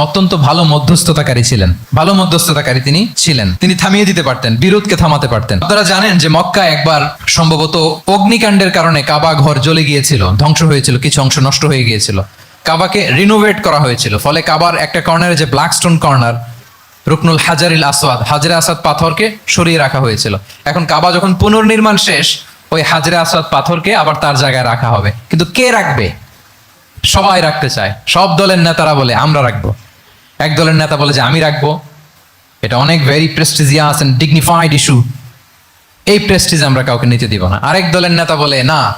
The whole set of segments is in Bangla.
অত্যন্ত ভালো মধ্যস্থতাকারী ছিলেন। ভালো মধ্যস্থতাকারী তিনি ছিলেন। তিনি থামিয়ে দিতে পারতেন, বিরোধকে থামাতে পারতেন। আপনারা জানেন যে মক্কা একবার সম্ভবত অগ্নিকাণ্ডের কারণে কাবা ঘর জ্বলে গিয়েছিল, ধ্বংস হয়েছিল, কিছু অংশ নষ্ট হয়ে গিয়েছিল। কাবাকে রিনোভেট করা হয়েছিল, ফলে কাবার একটা কর্নারে যে ব্ল্যাক স্টোন কর্নার, রুকনুল হাজারিল আসওয়াদ, হাজরে আসাদ পাথরকে সরিয়ে রাখা হয়েছিল। এখন কাবা যখন পুনর্নির্মাণ শেষ, ওই হাজরে আসাদ পাথরকে আবার তার জায়গায় রাখা হবে। কিন্তু কে রাখবে? সবাই রাখতে চায়। সব দলের নেতারা বলে, আমরা রাখব। এক দলের নেতা বলে যে, আমি রাখব। এটা অনেক very prestigious and dignified issue এই প্রেস্টিজ আমরা কাউকে নিতে দিব না। আরেক দলের নেতা বলে, না,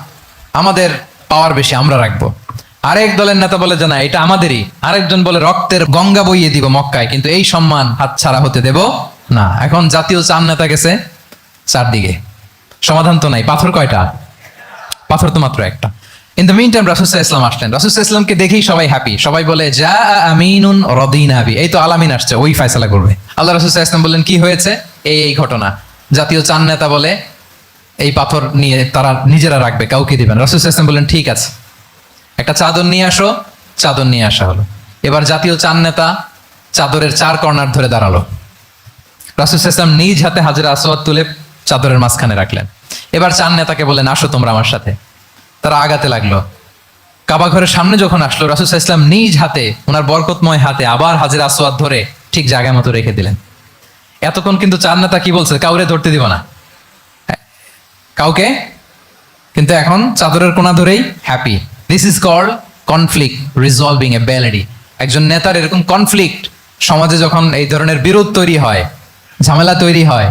আমাদের পাওয়ার বেশি, আমরা রাখব। আরেক দলের নেতা বলে যে, না, এটা আমাদেরই। আরেকজন বলে, রক্তের গঙ্গা বইয়ে দিব মক্কায়, কিন্তু এই সম্মান হাত ছাড়া হতে দেব না। এখন জাতীয় চার নেতা গেছে চারদিকে। সমাধান তো নাই। পাথর কয়টা? পাথর তো মাত্র একটা। ইন দ্য মিন টাইম রাসুসাহ ইসলাম আসলেন। রাসুসাহ ইসলামকে দেখেই সবাই হ্যাপি সবাই বলে যা আমিনুন রদিন আবি। এই তো আলামিন আসছে, ওই ফয়সালা করবে। আল্লাহ রাসুসাহ ইসলাম বললেন, কি হয়েছে? এই এই ঘটনা। জাতীয় চান নেতা বলে, এই পাথর নিয়ে তারা নিজেরা রাখবে, কাউকে দিবেন রাসুসাহ ইসলাম বললেন, ঠিক আছে। একটা চাদর নিয়ে আসো, চাদর নিয়ে আসা হলো। এবার জাতীয় চান নেতা চাদরের চার কর্নার ধরে দাঁড়াল। রাসুল ইসলাম নিজ হাতে হাজিরা আসওয়াদ তুলে চাদরের মাঝখানে রাখলেন। এবার চান নেতাকে বলেন আসো তোমরা আমার সাথে। তারা আগাতে লাগল। কাবা ঘরের সামনে যখন আসলো রাসুল ইসলাম নিজ হাতে ওনার বরকতময় হাতে আবার হাজিরা আসওয়াদ ধরে ঠিক জায়গা মতো রেখে দিলেন। এতক্ষণ কিন্তু চান নেতা কি বলছে? কাউরে ধরতে দিব না। হ্যাঁ, কাউকে? কিন্তু এখন চাদরের কোনা ধরেই happy this is called conflict resolving a ability একজন নেতার এরকম কনফ্লিক্ট সমাজে যখন এই ধরনের বিরোধ তৈরি হয় ঝামেলা তৈরি হয়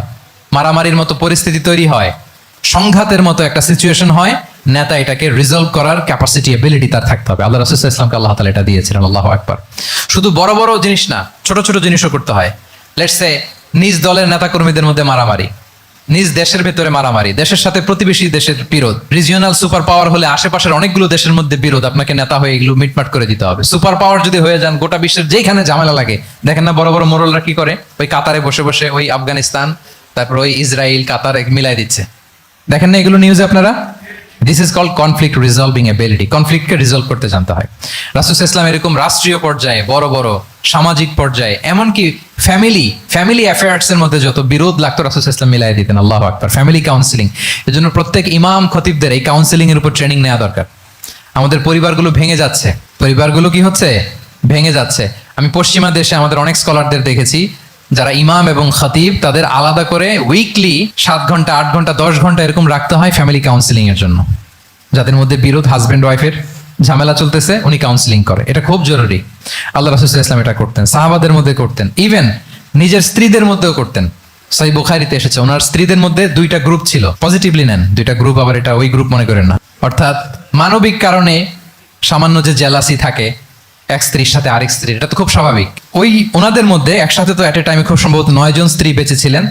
মারামারির মতো পরিস্থিতি তৈরি হয় সংঘাতের মতো একটা সিচুয়েশন হয় নেতা এটাকে রিজলভ করার ক্যাপাসিটি এবিলিটি তার থাকতে হবে। আল্লাহ রসুল ইসলামকে আল্লাহ তালা এটা দিয়েছিলেন আল্লাহ একবার শুধু বড় বড় জিনিস না, ছোট ছোট জিনিসও করতে হয়। লেটসে নিজ দলের নেতাকর্মীদের মধ্যে মারামারি। নিজ দেশের ভেতরে মারামারি। দেশের সাথে প্রতিবেশী দেশের বিরোধ। রিজিওনাল সুপার পাওয়ার হলে আশেপাশের অনেকগুলো দেশের মধ্যে বিরোধ, আপনাকে নেতা হয়ে এগুলো মিটমাট করে দিতে হবে। সুপার পাওয়ার যদি হয়ে যান, গোটা বিশ্বের যেখানে ঝামেলা লাগে, দেখেন না বড় বড় মোরলরা কি করে? ওই কাতারে বসে বসে ওই আফগানিস্তান, তারপর ওই ইসরায়েল কাতার মিলাই দিচ্ছে। দেখেন না এগুলো নিউজে আপনারা? This is called conflict resolving ability কনফ্লিক্টকে resolve করতে জানতে হয়। রাসুস ইসলাম এরকম রাষ্ট্রীয় পর্যায়ে, বড় বড় সামাজিক পর্যায়ে, এমনকি ফ্যামিলি ফ্যামিলি অ্যাফেয়ার্স এর মধ্যে যত বিরোধ লাগতো রাসুস ইসলাম মিলাই দিতেন, আল্লাহ আকবর। ফ্যামিলি কাউন্সিলিং এর জন্য প্রত্যেক ইমাম, খতিবদের এই কাউন্সিলিং এর উপর ট্রেনিং নেওয়া দরকার। আমাদের পরিবারগুলো ভেঙে যাচ্ছে। পরিবারগুলো কি হচ্ছে? ভেঙে যাচ্ছে। আমি পশ্চিমা দেশে আমাদের অনেক স্কলারদের দেখেছি। যারা ইমাম এবং খতিব, তাদের আলাদা করে উইকলি সাত ঘণ্টা, আট ঘণ্টা, দশ ঘণ্টা এরকম রাখতে হয় ফ্যামিলি কাউন্সিলিং এর জন্য। যাদের মধ্যে বিরোধ হাজব্যান্ড ওয়াইফের ঝামেলা চলতেছে, উনি কাউন্সিলিং করে। এটা খুব জরুরি। আল্লাহ রাসুল ইসলাম এটা করতেন, সাহাবাদের মধ্যে করতেন। ইভেন নিজের স্ত্রীদের মধ্যেও করতেন। সাই বুখারিতে এসেছে, ওনার স্ত্রীদের মধ্যে দুইটা গ্রুপ ছিল। পজিটিভলি নেন, দুইটা গ্রুপ আবার এটা ওই গ্রুপ মনে করেন না। অর্থাৎ মানবিক কারণে সামান্য যে জেলাসি থাকে এক স্ত্রীর সাথে আরেক স্ত্রীর এটা তো খুব স্বাভাবিক। ওই ওনাদের মধ্যে একসাথে তো এট এ টাইমে খুব সম্ভবত নয় জন স্ত্রী বেঁচে ছিলেন।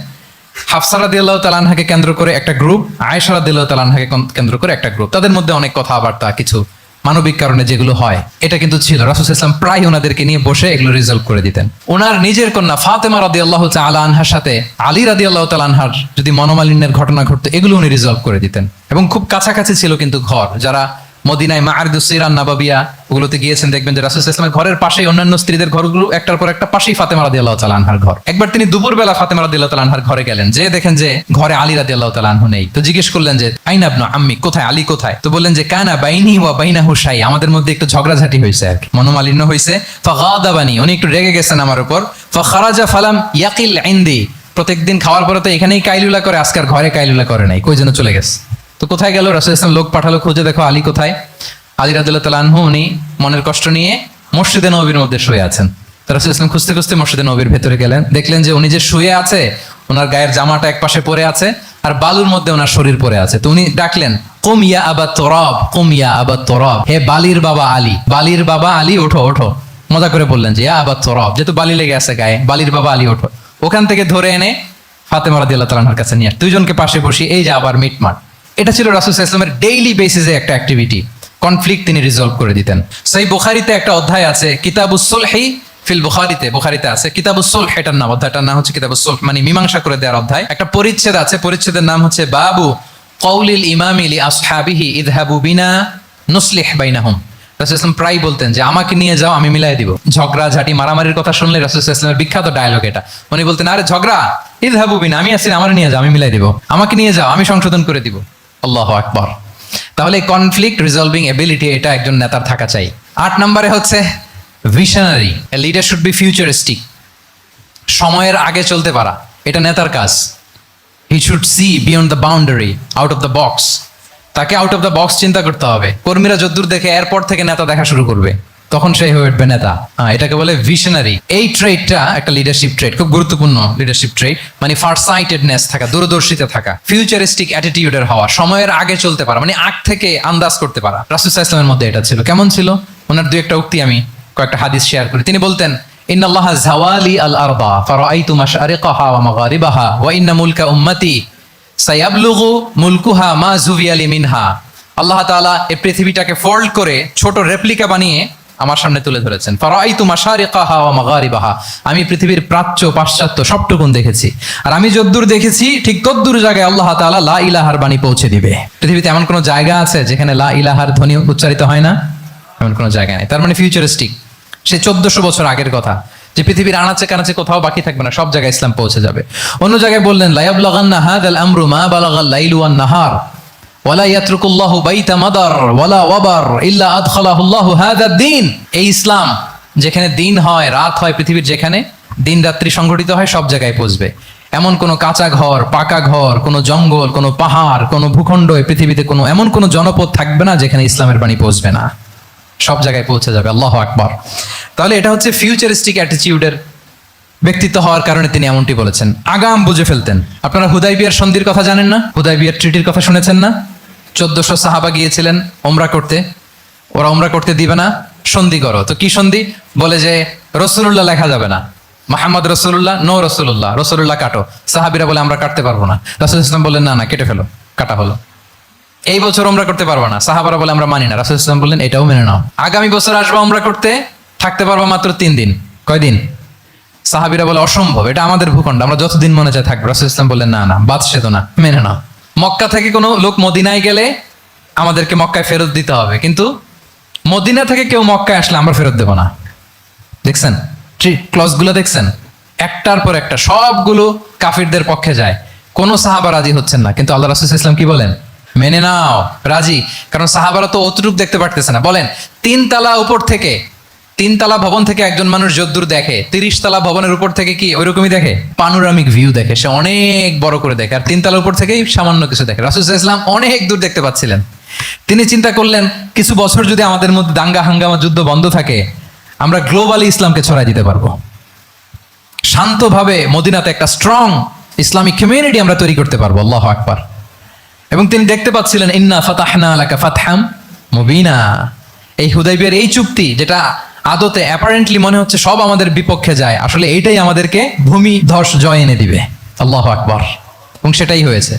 হাফসারা দিল্লাহ তালানহাকে কেন্দ্র করে একটা গ্রুপ আয়সারা দিল্লাহ তালানহাকে কেন্দ্র করে একটা গ্রুপ তাদের মধ্যে অনেক কথাবার্তা, কিছু মানবিক কারণে যেগুলো হয়, এটা কিন্তু ছিল। রাসুল ইসলাম প্রায় ওনাদেরকে নিয়ে বসে এগুলো রিজলভ করে দিতেন। ওনার নিজের কন্যা ফাতেমা রাদি আল্লাহ তালা আনহার সাথে, আলী রাদি আল্লাহ তালানহার যদি মনোমালিন্যের ঘটনা ঘটতো, এগুলো উনি রিজলভ করে দিতেন। এবং খুব কাছাকাছি ছিল কিন্তু ঘর, যারা মদিনায় মা আরিদুসিরান নাবাবিয়া, ওগুলোতে গিয়েছেন, দেখবেন যে রাসুল ইসলামের ঘরের পাশেই অন্যান্য স্ত্রীদের ঘরগুলো, একটার পর একটা পাশেই ফাতেমা রাদি আল্লাহ তালা আনহার ঘর। একবার তিনি দুপুরবেলা ফাতেমা রাদি আল্লাহ আনহার ঘরে গেলেন যে দেখেন যে ঘরে আলী রাদি আল্লাহ তালা আনহু নেই। তো জিজ্ঞেস করলেন যে, আইন আবনা আম্মি, কোথায়? আলী কোথায়? তো বললেন যে, কানা বাইনি ওয়া বাইনা হুসাই আমাদের মধ্যে একটু ঝগড়াঝাটি হয়েছে আর কি, মনোমালিন্য হয়েছে ফাগাদাবানি, উনি একটু রেগে গেছেন আমার উপর। ফাখারাজা ফালাম ইয়াকিল আইন্দি প্রত্যেকদিন খাওয়ার পরে তো এখানেই কাইলুলা করে আজকার ঘরে কাইলুলা করে নাই। কই যেন চলে গেছে। তো কোথায় গেল? রাসুল ইসলাম লোক পাঠালো, খুঁজে দেখো আলী কোথায়? আলী রাদুল্লাহ তালানহু উনি মনের কষ্ট নিয়ে মসজিদে নবীর মধ্যে শুয়ে আছেন। রাসুল ইসলাম খুঁজতে খুঁজতে মসজিদে নবীর ভেতরে গেলেন। দেখলেন যে উনি যে শুয়ে আছে ওনার গায়ের জামাটা এক পাশে পড়ে আছে আর বালুর মধ্যে ওনার শরীর পড়ে আছে। তো উনি ডাকলেন কমিয়া আবা তরব কমিয়া আবা তরব, হে বালির বাবা আলী, বালির বাবা আলী, ওঠো ওঠো। মজা করে বললেন যে আবার তরব, যেহেতু বালি লেগে আছে গায়ে, বালির বাবা আলী, ওঠো। ওখান থেকে ধরে এনে ফাতেমা রাদিয়াল্লাহু তাআলার কাছে নিয়ে। দুইজনকে পাশে বসি এই যে আবার মিটমাট। এটা ছিল রাসুল ইসলামের ডেইলি বেসিসে একটা অ্যাক্টিভিটি কনফ্লিক্ট তিনি রিজলভ করে দিতেন। সেই বুখারিতে একটা অধ্যায় আছে কিতাবুসুলহি ফিল বুখারিতে বুখারিতে আছে কিতাবুসুল এটার নাম অধ্যায়টার নাম হচ্ছে কিতাবুসুল মানে মীমাংসা করে দেওয়ার অধ্যায়। একটা পরিচ্ছেদ আছে, পরিচ্ছেদের নাম হচ্ছে, বাবু কৌলিল ইমামিলি আসহাবিহি ইদহাবু বিনা নুসলিহ বাইনাহুম রাসুল ইসলাম প্রায় বলতেন যে, আমাকে নিয়ে যাও, আমি মিলাই দিব। ঝগড়া, ঝাঁটি, মারামারির কথা শুনলে রাসুল ইসলামের বিখ্যাত ডায়লগ এটা। উনি বলতেন, আরে ঝগড়া ঈদ হাবুবিন আমি আছি, আমার নিয়ে যাও, আমি মিলাই দিব। আমাকে নিয়ে যাও, আমি সংশোধন করে দিব। আল্লাহ আকবর। তাহলে কনফ্লিক্ট রিজলভিং এবিলিটি এটা একজন নেতার থাকা চাই। আট নম্বরে হচ্ছে visionary leader should be futuristic সময়ের আগে চলতে পারা, এটা নেতার কাজ। He should see beyond the boundary out of the box তাকে আউট অফ দ্য বক্স চিন্তা করতে হবে। কর্মীরা যদ্দূর দেখে এয়ারপোর্ট থেকে নেতা দেখা শুরু করবে। তখন সেই হয়ে উঠবে নেতা? এটাকে বলে ভিশনারি এই ট্রেডটা একটা লিডারশিপ ট্রেড খুব গুরুত্বপূর্ণ লিডারশিপ ট্রেড মানে ফার সাইটেডনেস থাকা, দূরদর্শিতা থাকা ফিউচারিস্টিক অ্যাটিটিউডের হওয়া, সময়ের আগে চলতে পারা মানে আগ থেকে আন্দাজ করতে পারা। রাসুসাহ ইসলামের মধ্যে এটা ছিল। কেমন ছিল? ওনার দু একটা উক্তি আমি কয়েকটা হাদিস শেয়ার করি। তিনি বলতেন আল আরবা ফারাইতু মাশারিকাহা ওয়া মাগারিবাহা, ওয়া ইন্না মুলকা উম্মতি সায়াবলুগু মুলকুহা মা জুভিয়ালি মিনহা। আল্লাহ তাআলা এই পৃথিবীটাকে ফোল্ড করে ছোট রেপ্লিকা বানিয়ে আমার সামনে তুলে ধরেছেন। ফারাইতু মাশারিকাহা ওয়া মাগারিবাহা। আমি পৃথিবীর প্রাচ্য, পাশ্চাত্য সবটুকুন দেখেছি। আর আমি যদ্দূর দেখেছি, ঠিক তদ্দূর জায়গায় আল্লাহ তাআলা লা ইলাহার বাণী পৌঁছে দিবে। পৃথিবীতে এমন কোনো জায়গা আছে যেখানে লা ইলাহার ধ্বনি উচ্চারিত হয় না? এমন কোনো জায়গা নেই। তার মানে ফিউচারিস্টিক সে চোদ্দশো বছর আগের কথা। যে পৃথিবীর আনাচে কানাচে কোথাও বাকি থাকবে না, সব জায়গায় ইসলাম পৌঁছে যাবে। অন্য জায়গায় বললেন, লায়াবলাগান্না হাদাল আমরু মা বালাগাল লাইলু ওয়ান নাহার। ওয়ালা ইয়াতরুকুল্লাহু বাইতা মাদার, ওয়ালা ওয়াবার ইল্লা আদখালাহুল্লাহু হাদা দ্বীন। এই ইসলাম যেখানে দিন হয়, রাত হয় পৃথিবীর যেখানে, দিন রাত্রি সংগঠিত হয়, সব জায়গায় পৌঁছবে। এমন কোনো কাঁচা ঘর, পাকা ঘর, কোনো জঙ্গল, কোনো পাহাড়, কোনো ভূখণ্ড পৃথিবীতে কোনো, এমন কোনো জনপদ থাকবে না যেখানে ইসলামের বাণী পৌঁছবে না। সব জায়গায় পৌঁছে যাবে, আল্লাহ আকবর। তাহলে এটা হচ্ছে ফিউচারিস্টিক অ্যাটিটিউডের ব্যক্তিত্ব হওয়ার কারণে তিনি এমনটি বলেছেন। আগাম বুঝে ফেলতেন। আপনারা হুদাই বিয়ার সন্ধির কথা জানেন না? হুদাই বিয়ার ট্রিটির কথা শুনেছেন না? চোদ্দশো সাহাবা গিয়েছিলেন ওমরা করতে। ওরা ওমরা করতে দিবে না, সন্ধি করো। তো কি সন্ধি? বলে যে রসুল্লাহ লেখা যাবে না। মাহমদ রসুল্লাহ নো রসুল্লাহ রসুল্লাহ কাটো। সাহাবিরা বলে, আমরা কাটতে পারব না। রাসুল ইসলাম বললেন, না না, কেটে ফেলো, কাটা হলো। এই বছর আমরা করতে পারব না। সাহাবারা বলে, আমরা মানি না। রাসুল ইসলাম বললেন, এটাও মেনে নাও। আগামী বছর আসব আমরা করতে, থাকতে পারব মাত্র তিন দিন। কয়দিন? সাহাবিরা বলে, অসম্ভব, এটা আমাদের ভূখণ্ড, আমরা যতদিন মনে চাই থাকব। রাসুল ইসলাম বললেন, না না বাদ সে না, মেনে নাও। মক্কা থেকে কোনো লোক মদিনায় গেলে আমাদেরকে মক্কায় ফেরত দিতে হবে। কিন্তু মদিনা থেকে কেউ মক্কায় আসলে আমরা ফেরত দেবো না। দেখছেন? ক্লসগুলো দেখছেন? একটার পর একটা সবগুলো কাফিরদের পক্ষে যায়। কোনো সাহাবা রাজি হচ্ছেন না। কিন্তু আল্লাহ রাসুল ইসলাম কি বলেন? মেনে নাও, রাজি। কারণ সাহাবারা তো অতটুক দেখতে পারতেছে না। বলেন তিন তালা উপর থেকে তিন তালা ভবন থেকে একজন মানুষ যদ্দূর দেখে তিরিশ তালা ভবনের উপর থেকে কি ওইরকমই দেখে? পানোরামিক ভিউ দেখে, সে অনেক বড় করে দেখে, আর তিন তালা উপর থেকেই সামান্য কিছু দেখে। রাসুল ইসলাম অনেক দূর দেখতে পাচ্ছিলেন। তিনি চিন্তা করলেন, কিছু বছর যদি আমাদের মধ্যে দাঙ্গা হাঙ্গামা যুদ্ধ বন্ধ থাকে, আমরা গ্লোবালি ইসলামকে ছড়াই দিতে পারব। শান্তভাবে মদিনাতে একটা স্ট্রং ইসলামিক কমিউনিটি আমরা তৈরি করতে পারব, আল্লাহ আকবার। এবং তিনি দেখতে পাচ্ছিলেন, ইন্না ফাতাহনা লাকা ফাতহাম মুবিনা। এই হুদাইবিয়ার এই চুক্তি, যেটা আদতে অ্যাপারেন্টলি মনে হচ্ছে সব আমাদের বিপক্ষে যায়। আসলে এইটাই আমাদেরকে ভূমি ধস জয় এনে দিবে। আল্লাহ আকবর। এবং সেটাই হয়েছে।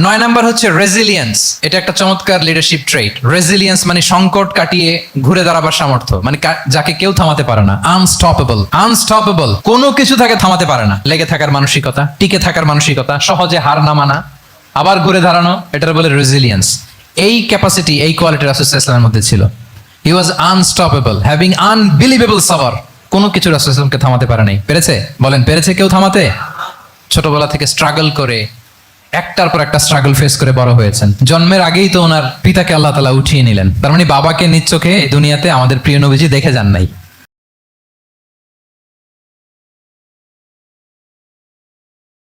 নয় নাম্বার হচ্ছে রেজিলিয়েন্স এটা একটা চমৎকার লিডারশিপ ট্রেট রেজিলিয়েন্স মানে সংকট কাটিয়ে ঘুরে দাঁড়াবার সামর্থ্য। মানে যাকে কেউ থামাতে পারে না। আনস্টপেবল আনস্টপেবল কোনো কিছু তাকে থামাতে পারে না। লেগে থাকার মানসিকতা, টিকে থাকার মানসিকতা, সহজে হার না মানা, আবার ঘুরে দাঁড়ানো, এটার বলে রেজিলিয়েন্স এই ক্যাপাসিটি এই কোয়ালিটি রাসুল মধ্যে ছিল। He was unstoppable having unbelievable সাবার কোনো কিছু রাসুলকে থামাতে পারে নাই। পেরেছে? বলেন, পেরেছে কেউ থামাতে? ছোটবেলা থেকে স্ট্রাগল করে, একটার পর একটা স্ট্রাগল ফেস করে বড় হয়েছেন। জন্মের আগেই তো ওনার পিতাকে আল্লাহ তালা উঠিয়ে নিলেন। তার মানে বাবাকে চোখে এই দুনিয়াতে আমাদের প্রিয় নবীজি দেখে যান নাই।